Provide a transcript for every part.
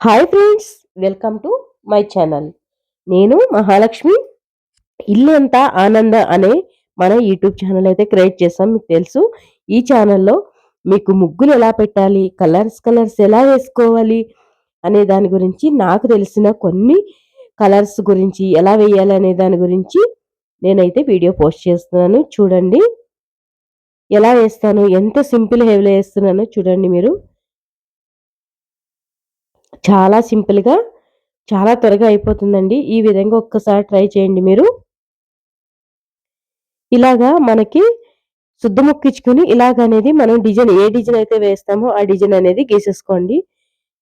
Hi friends welcome to my channel నేను మహాలక్ష్మి. ఇల్లు అంతా ఆనంద అనే మన యూట్యూబ్ ఛానల్ అయితే క్రియేట్ చేసాం మీకు తెలుసు. ఈ ఛానల్లో మీకు ముగ్గులు ఎలా పెట్టాలి కలర్స్ కలర్స్ ఎలా వేసుకోవాలి అనే దాని గురించి నాకు తెలిసిన కొన్ని కలర్స్ గురించి ఎలా వేయాలి అనే దాని గురించి నేనైతే వీడియో పోస్ట్ చేస్తున్నాను. చూడండి. ఎలా వేస్తాను ఎంత సింపుల్ హెవీలో వేస్తున్నానో చూడండి మీరు. చాలా సింపుల్గా చాలా త్వరగా అయిపోతుందండి. ఈ విధంగా ఒక్కసారి ట్రై చేయండి మీరు. ఇలాగా మనకి శుద్ధ ముక్కించుకుని ఇలాగ అనేది మనం డిజైన్ ఏ డిజైన్ అయితే వేస్తామో ఆ డిజైన్ అనేది గీసేసుకోండి.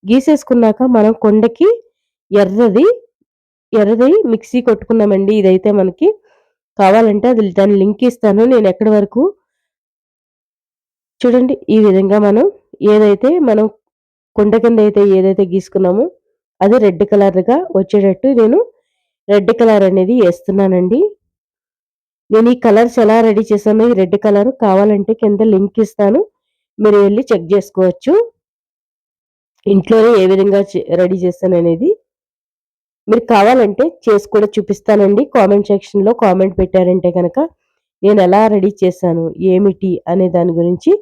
గీసేసుకున్నాక మనం కొండకి ఎర్రది ఎర్రది మిక్సీ కొట్టుకున్నామండి ఇదైతే మనకి. కావాలంటే అది దాని లింక్ ఇస్తాను. నేను ఎక్కడి వరకు? చూడండి ఈ విధంగా మనం ఏదైతే మనం కుండ కింద అయితే ఏదైతే గీసుకున్నామో అది రెడ్ కలర్గా వచ్చేటట్టు నేను రెడ్ కలర్ అనేది వేస్తున్నానండి. నేను ఈ కలర్స్ ఎలా రెడీ చేశాను ఈ రెడ్ కలర్ కావాలంటే కింద లింక్ ఇస్తాను. మీరు వెళ్ళి చెక్ చేసుకోవచ్చు. ఇంట్లోనే ఏ విధంగా రెడీ చేస్తాను అనేది మీరు కావాలంటే చేసి కూడా చూపిస్తానండి. కామెంట్ సెక్షన్లో కామెంట్ పెట్టారంటే కనుక నేను ఎలా రెడీ చేశాను ఏమిటి అనే దాని గురించి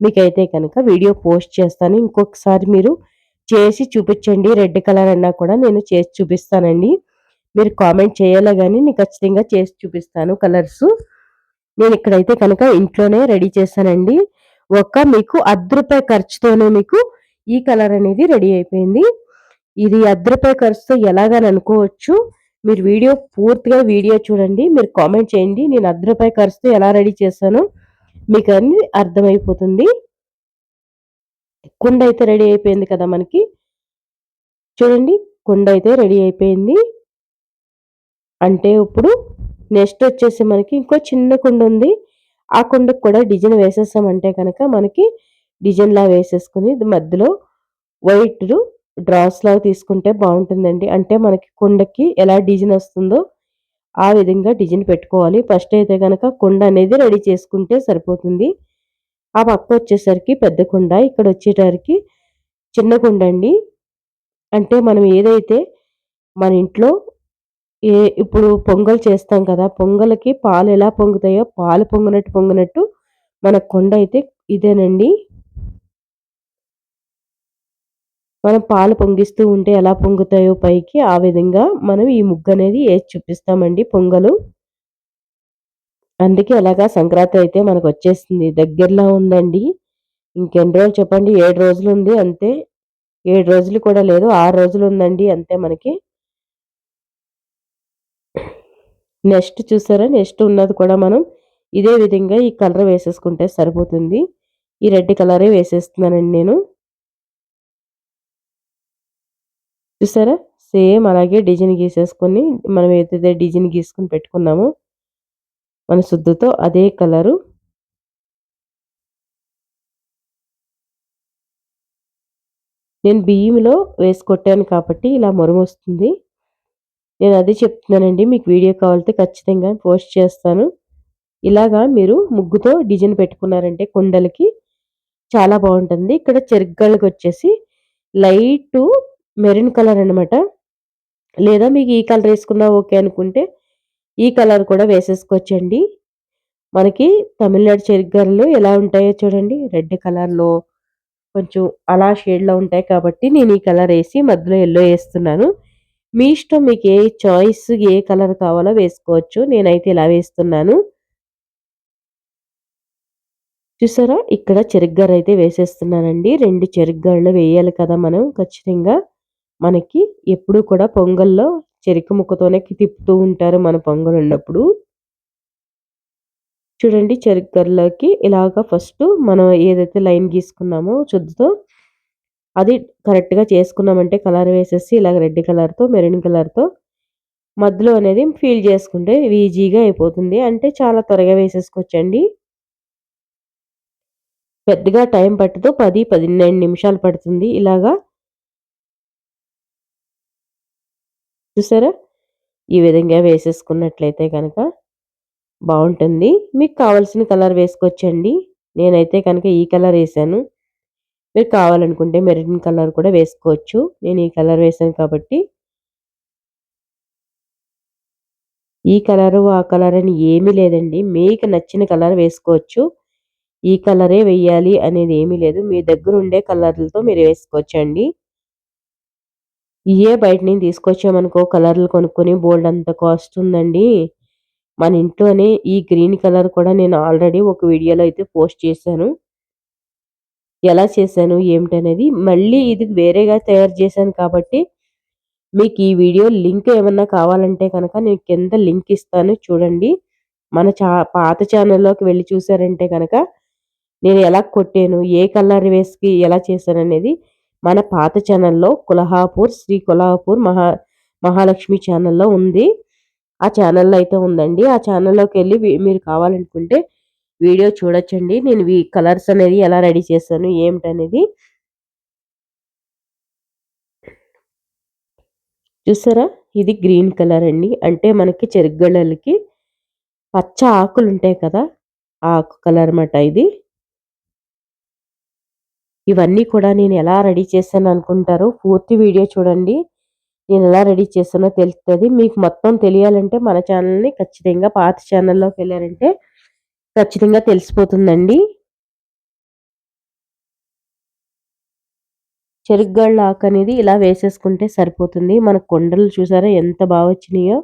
మీకైతే కనుక వీడియో పోస్ట్ చేస్తాను. ఇంకొకసారి మీరు చేసి చూపించండి. రెడ్ కలర్ అన్నా కూడా నేను చేసి చూపిస్తానండి. మీరు కామెంట్ చేయాలా కానీ నేను ఖచ్చితంగా చేసి చూపిస్తాను కలర్స్. నేను ఇక్కడైతే కనుక ఇంట్లోనే రెడీ చేశానండి. ఒక మీకు అర్ధ రూపాయి ఖర్చుతోనే మీకు ఈ కలర్ అనేది రెడీ అయిపోయింది. ఇది అర్ధ రూపాయి ఖర్చుతో ఎలాగని అనుకోవచ్చు. మీరు వీడియో పూర్తిగా వీడియో చూడండి. మీరు కామెంట్ చేయండి. నేను అర్ధ రూపాయి ఖర్చుతో ఎలా రెడీ చేశాను. మీకు అన్ని అర్థమైపోతుంది. కుండ అయితే రెడీ అయిపోయింది కదా మనకి. చూడండి కుండ అయితే రెడీ అయిపోయింది. అంటే ఇప్పుడు నెక్స్ట్ వచ్చేసి మనకి ఇంకో చిన్న కుండ ఉంది. ఆ కుండకు కూడా డిజైన్ వేసేసామంటే కనుక మనకి డిజైన్లా వేసేసుకుని మధ్యలో వైట్ డ్రాస్ లాగా తీసుకుంటే బాగుంటుందండి. అంటే మనకి కుండకి ఎలా డిజైన్ వస్తుందో ఆ విధంగా డిజైన్ పెట్టుకోవాలి. ఫస్ట్ అయితే కనుక కుండ అనేది రెడీ చేసుకుంటే సరిపోతుంది. ఆ పక్క వచ్చేసరికి పెద్ద కుండ ఇక్కడ వచ్చేసరికి చిన్న కుండ అండి. అంటే మనం ఏదైతే మన ఇంట్లో ఏ ఇప్పుడు పొంగల్ చేస్తాం కదా పొంగల్కి పాలు ఎలా పొంగుతాయో పాలు పొంగినట్టు పొంగినట్టు మన కొండ అయితే ఇదేనండి. మనం పాలు పొంగిస్తూ ఉంటే ఎలా పొంగుతాయో పైకి ఆ విధంగా మనం ఈ ముగ్గు అనేది వేసి చూపిస్తామండి పొంగలు. అందుకే అలాగా సంక్రాంతి అయితే మనకు వచ్చేస్తుంది దగ్గరలో ఉందండి. ఇంకెన్ని రోజులు చెప్పండి? ఏడు రోజులు ఉంది అంతే. ఏడు రోజులు కూడా లేదు. ఆరు రోజులు ఉందండి అంతే మనకి. నెక్స్ట్ చూసారా? నెక్స్ట్ ఉన్నది కూడా మనం ఇదే విధంగా ఈ కలర్ వేసేసుకుంటే సరిపోతుంది. ఈ రెడ్ కలరే వేసేస్తున్నానండి నేను. చూసారా? సేమ్ అలాగే డిజైన్ గీసేసుకొని మనం ఏదైతే డిజైన్ గీసుకొని పెట్టుకున్నామో మన శుద్ధతో అదే కలరు. నేను బియ్యంలో వేసి కొట్టాను కాబట్టి ఇలా వస్తుంది. నేను అదే చెప్తున్నానండి మీకు వీడియో కావాలితే ఖచ్చితంగా పోస్ట్ చేస్తాను. ఇలాగా మీరు ముగ్గుతో డిజైన్ పెట్టుకున్నారంటే కుండలకి చాలా బాగుంటుంది. ఇక్కడ చెరుగ్గళ్ళకి వచ్చేసి లైట్ మెరూన్ కలర్ అనమాట లేదా మీకు ఈ కలర్ వేసుకున్నా ఓకే అనుకుంటే ఈ కలర్ కూడా వేసేసుకోవచ్చండి. మనకి తమిళనాడు చెరుగ్గర్రలు ఎలా ఉంటాయో చూడండి. రెడ్ కలర్లో కొంచెం అలా షేడ్లో ఉంటాయి కాబట్టి నేను ఈ కలర్ వేసి మధ్యలో ఎల్లో వేస్తున్నాను. మీ ఇష్టం మీకు ఏ చాయిస్ ఏ కలర్ కావాలో వేసుకోవచ్చు. నేనైతే ఇలా వేస్తున్నాను. చూసారా? ఇక్కడ చెరుగ్గర అయితే వేసేస్తున్నానండి. రెండు చెరుగ్గరలు వేయాలి కదా మనం ఖచ్చితంగా. మనకి ఎప్పుడు కూడా పొంగల్లో చెరుకు ముక్కతోనే తిప్పుతూ ఉంటారు మన పొంగల్ ఉన్నప్పుడు చూడండి చెరుకు గర్రలోకి ఇలాగ ఫస్ట్ మనం ఏదైతే లైన్ గీసుకున్నామో చుద్దుతో అది కరెక్ట్గా చేసుకున్నామంటే కలర్ వేసేసి ఇలాగ రెడ్ కలర్తో మెరూన్ కలర్తో మధ్యలో అనేది ఫీల్ చేసుకుంటే ఈజీగా అయిపోతుంది. అంటే చాలా త్వరగా వేసేసుకోవచ్చండి. పెద్దగా టైం పట్టదు. పది పదిహేను నిమిషాలు పడుతుంది. ఇలాగా చూసారా? ఈ విధంగా వేసేసుకున్నట్లయితే కనుక బాగుంటుంది మీకు కావాల్సిన కలర్ వేసుకోవచ్చండి. నేనైతే కనుక ఈ కలర్ వేసాను. మీరు కావాలనుకుంటే మెరూన్ కలర్ కూడా వేసుకోవచ్చు. నేను ఈ కలర్ వేసాను కాబట్టి. ఈ కలరు ఆ కలర్ అని ఏమీ లేదండి. మీకు నచ్చిన కలర్ వేసుకోవచ్చు. ఈ కలరే వేయాలి అనేది ఏమీ లేదు. మీ దగ్గర ఉండే కలర్లతో మీరు వేసుకోవచ్చండి. ఇయే బయట నుంచి తీసుకొచ్చామనుకో కలర్లు కొనుక్కొని బోల్డ్ అంత కాస్ట్ ఉందండి. మన ఇంట్లోనే ఈ గ్రీన్ కలర్ కూడా నేను ఆల్రెడీ ఒక వీడియోలో అయితే పోస్ట్ చేశాను. ఎలా చేశాను ఏమిటనేది మళ్ళీ ఇది వేరేగా తయారు చేశాను కాబట్టి మీకు ఈ వీడియో లింక్ ఏమన్నా కావాలంటే కనుక నేను కింద లింక్ ఇస్తాను చూడండి. మన చా పాత ఛానల్లోకి వెళ్ళి చూసారంటే కనుక నేను ఎలా కొట్టాను ఏ కలర్ వేసి ఎలా చేశాను అనేది మన పాత ఛానల్లో కులహాపూర్ శ్రీ కులహాపూర్ మహా మహాలక్ష్మి ఛానల్లో ఉంది. ఆ ఛానల్లో అయితే ఉందండి. ఆ ఛానల్లోకి వెళ్ళి మీరు కావాలనుకుంటే వీడియో చూడొచ్చండి. నేను ఈ కలర్స్ అనేది ఎలా రెడీ చేశాను ఏమిటనేది. చూసారా? ఇది గ్రీన్ కలర్ అండి. అంటే మనకి చెరుగళ్ళకి పచ్చ ఆకులు ఉంటాయి కదా? ఆకు కలర్ అన్నమాట ఇది. ఇవన్నీ కూడా నేను ఎలా రెడీ చేశాను అనుకుంటారు పూర్తి వీడియో చూడండి. నేను ఎలా రెడీ చేస్తానో తెలుస్తుంది. మీకు మొత్తం తెలియాలంటే మన ఛానల్ని ఖచ్చితంగా పాత ఛానల్లోకి వెళ్ళారంటే ఖచ్చితంగా తెలిసిపోతుందండి. చెరుగ్గళ్ళ ఆకు అనేది ఇలా వేసేసుకుంటే సరిపోతుంది. మన కొండలు చూసారా ఎంత బాగా వచ్చినాయో.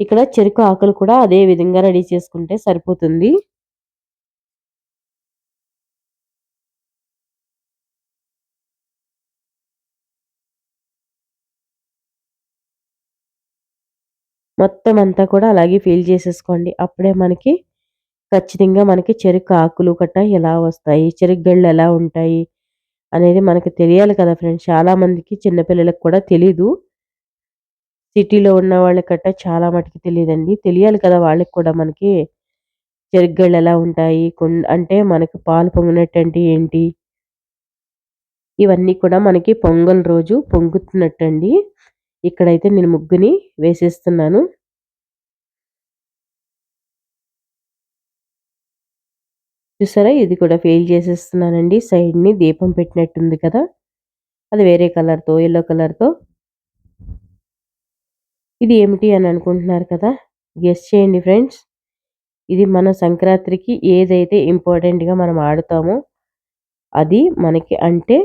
ఇక్కడ చెరుకు ఆకులు కూడా అదే విధంగా రెడీ చేసుకుంటే సరిపోతుంది. మొత్తం అంతా కూడా అలాగే ఫీల్ చేసేసుకోండి. అప్పుడే మనకి ఖచ్చితంగా మనకి చెరుకు ఆకులు కట్ట ఎలా వస్తాయి చెరుకు గళ్ళు ఎలా ఉంటాయి అనేది మనకి తెలియాలి కదా ఫ్రెండ్స్. చాలా మందికి చిన్నపిల్లలకు కూడా తెలీదు. సిటీలో ఉన్న వాళ్ళకట్ట చాలా మటుకు తెలియదండి. తెలియాలి కదా వాళ్ళకి కూడా మనకి చెరుగ్గళ్ళు ఎలా ఉంటాయి అంటే మనకి పాలు పొంగినట్టు అంటే ఏంటి? ఇవన్నీ కూడా మనకి పొంగల్ రోజు పొంగుతున్నట్టండి. ఇక్కడైతే నేను ముగ్గుని వేసేస్తున్నాను. చూసారా? ఇది కూడా ఫెయిల్ చేసేస్తున్నానండి. సైడ్ని దీపం పెట్టినట్టుంది కదా? అది వేరే కలర్తో ఎల్లో కలర్తో. ఇది ఏమిటి అని అనుకుంటున్నారు కదా? గెస్ చేయండి ఫ్రెండ్స్. ఇది మన సంక్రాంతికి ఏదైతే ఇంపార్టెంట్గా మనం ఆడుతామో అది మనకి అంటే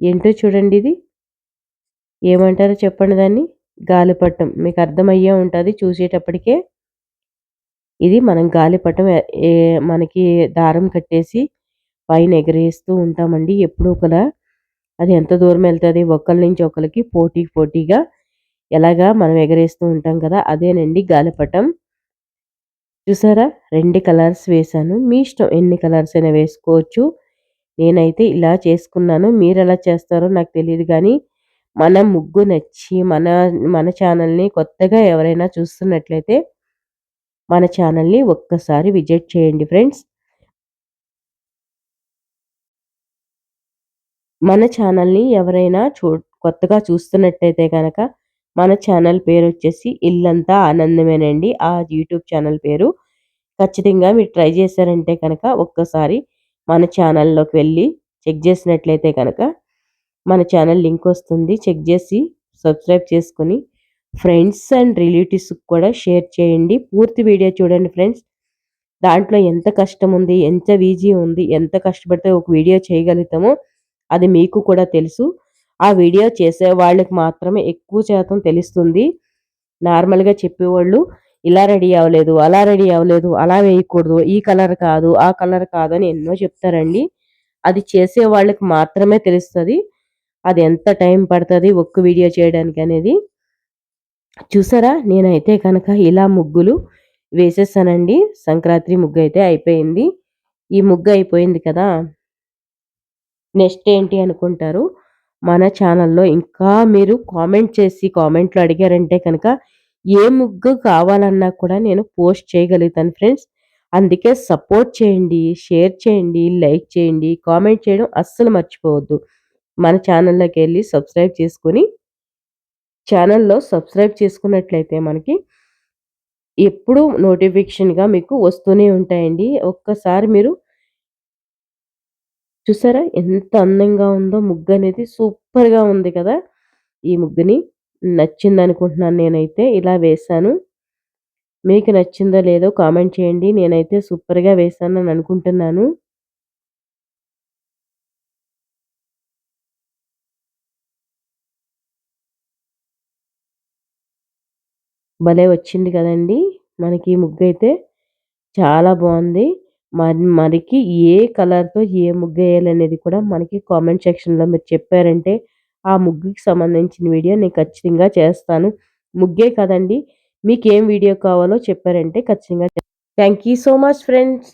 ఏంటో చూడండి ఇది. ఏమంటారో చెప్పండి దాన్ని. గాలిపటం. మీకు అర్థమయ్యే ఉంటుంది. చూసేటప్పటికే ఇది మనం గాలిపటం మనకి దారం కట్టేసి పైన ఎగరేస్తూ ఉంటామండి ఎప్పుడూ ఒకలా అది ఎంత దూరం వెళ్తుంది? ఒకరి నుంచి ఒకరికి పోటీ పోటీగా ఎలాగా మనం ఎగరేస్తూ ఉంటాం కదా అదేనండి గాలిపటం. చూసారా? రెండు కలర్స్ వేశాను. మీ ఇష్టం ఎన్ని కలర్స్ అయినా వేసుకోవచ్చు. నేనైతే ఇలా చేసుకున్నాను. మీరు ఎలా చేస్తారో నాకు తెలియదు కానీ మన ముగ్గు నచ్చి మన మన ఛానల్ని కొత్తగా ఎవరైనా చూస్తున్నట్లయితే మన ఛానల్ని ఒక్కసారి విజిట్ చేయండి ఫ్రెండ్స్. మన ఛానల్ని ఎవరైనా చూ కొత్తగా చూస్తున్నట్టయితే కనుక మన ఛానల్ పేరు వచ్చేసి ఇల్లంతా ఆనందమేనండి. ఆ యూట్యూబ్ ఛానల్ పేరు. ఖచ్చితంగా మీరు ట్రై చేశారంటే కనుక ఒక్కసారి మన ఛానల్లోకి వెళ్ళి చెక్ చేసినట్లయితే కనుక మన ఛానల్ లింక్ వస్తుంది. చెక్ చేసి సబ్స్క్రైబ్ చేసుకొని ఫ్రెండ్స్ అండ్ రిలేటివ్స్కి కూడా షేర్ చేయండి. పూర్తి వీడియో చూడండి ఫ్రెండ్స్ దాంట్లో ఎంత కష్టం ఉంది ఎంత ఈజీ ఉంది ఎంత కష్టపడితే ఒక వీడియో చేయగలుగుతామో అది మీకు కూడా తెలుసు. ఆ వీడియో చేసే వాళ్ళకి మాత్రమే ఎక్కువ శాతం తెలుస్తుంది. నార్మల్గా చెప్పేవాళ్ళు ఇలా రెడీ అవ్వలేదు అలా రెడీ అవ్వలేదు అలా వేయకూడదు ఈ కలర్ కాదు ఆ కలర్ కాదు అని ఎన్నో చెప్తారండి. అది చేసే వాళ్ళకి మాత్రమే తెలుస్తుంది. అది ఎంత టైం పడుతుంది ఒక్క వీడియో చేయడానికి అనేది. చూసారా? నేనైతే కనుక ఇలా ముగ్గులు వేసేసానండి. సంక్రాంతి ముగ్గు అయితే అయిపోయింది. ఈ ముగ్గు అయిపోయింది కదా? నెక్స్ట్ ఏంటి అనుకుంటారు? మన ఛానల్లో ఇంకా మీరు కామెంట్ చేసి కామెంట్లో అడిగారంటే కనుక ఏ ముగ్గు కావాలన్నా కూడా నేను పోస్ట్ చేయగలుగుతాను ఫ్రెండ్స్. అందుకే సపోర్ట్ చేయండి షేర్ చేయండి లైక్ చేయండి కామెంట్ చేయడం అస్సలు మర్చిపోవద్దు. మన ఛానల్లోకి వెళ్ళి సబ్స్క్రైబ్ చేసుకొని ఛానల్లో సబ్స్క్రైబ్ చేసుకున్నట్లయితే మనకి ఎప్పుడూ నోటిఫికేషన్గా మీకు వస్తూనే ఉంటాయండి. ఒక్కసారి మీరు చూసారా? ఎంత అందంగా ఉందో ముగ్గు అనేది సూపర్గా ఉంది కదా! ఈ ముగ్గుని నచ్చింది అనుకుంటున్నాను నేనైతే. ఇలా వేశాను. మీకు నచ్చిందో లేదో కామెంట్ చేయండి. నేనైతే సూపర్గా వేశాను అని అనుకుంటున్నాను. భలే వచ్చింది కదండి. మనకి ఈ ముగ్గు అయితే చాలా బాగుంది మరి మనకి ఏ కలర్తో ఏ ముగ్గు వేయాలనేది కూడా మనకి కామెంట్ సెక్షన్లో మీరు చెప్పారంటే ఆ ముగ్గుకి సంబంధించిన వీడియో నేను ఖచ్చితంగా చేస్తాను. ముగ్గే కదండి. మీకు ఏం వీడియో కావాలో చెప్పారంటే ఖచ్చితంగా thank you so much friends.